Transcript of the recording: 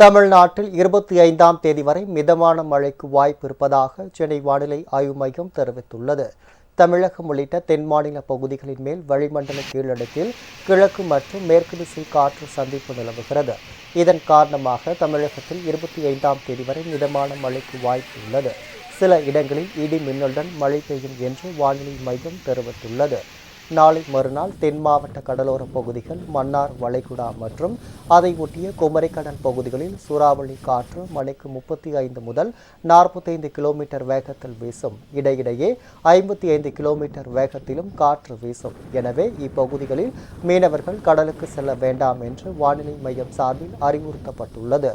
தமிழ்நாட்டில் இருபத்தி ஐந்தாம் தேதி வரை மிதமான மழைக்கு வாய்ப்பு இருப்பதாக சென்னை வானிலை ஆய்வு மையம் தெரிவித்துள்ளது. தமிழகம் உள்ளிட்ட தென் மாநில பகுதிகளின் மேல் வளிமண்டல கீழடுக்கில் கிழக்கு மற்றும் மேற்கு திசை காற்று சந்திப்பு நிலவுகிறது. இதன் காரணமாக தமிழகத்தில் இருபத்தி ஐந்தாம் தேதி வரை மிதமான மழைக்கு வாய்ப்பு உள்ளது. சில இடங்களில் இடி மின்னலுடன் மழை பெய்யும் என்று வானிலை மையம் தெரிவித்துள்ளது. நாளை மறுநாள் தென் மாவட்ட கடலோர பகுதிகள் மன்னார் வளைகுடா மற்றும் அதை ஒட்டிய குமரிக்கடல் பகுதிகளில் சூறாவளி காற்று மணிக்கு முப்பத்தி ஐந்து முதல் நாற்பத்தைந்து கிலோமீட்டர் வேகத்தில் வீசும். இடையிடையே ஐம்பத்தி ஐந்து கிலோமீட்டர் வேகத்திலும் காற்று வீசும். எனவே இப்பகுதிகளில் மீனவர்கள் கடலுக்கு செல்ல வேண்டாம் என்று வானிலை மையம் சார்பில் அறிவுறுத்தப்பட்டுள்ளது.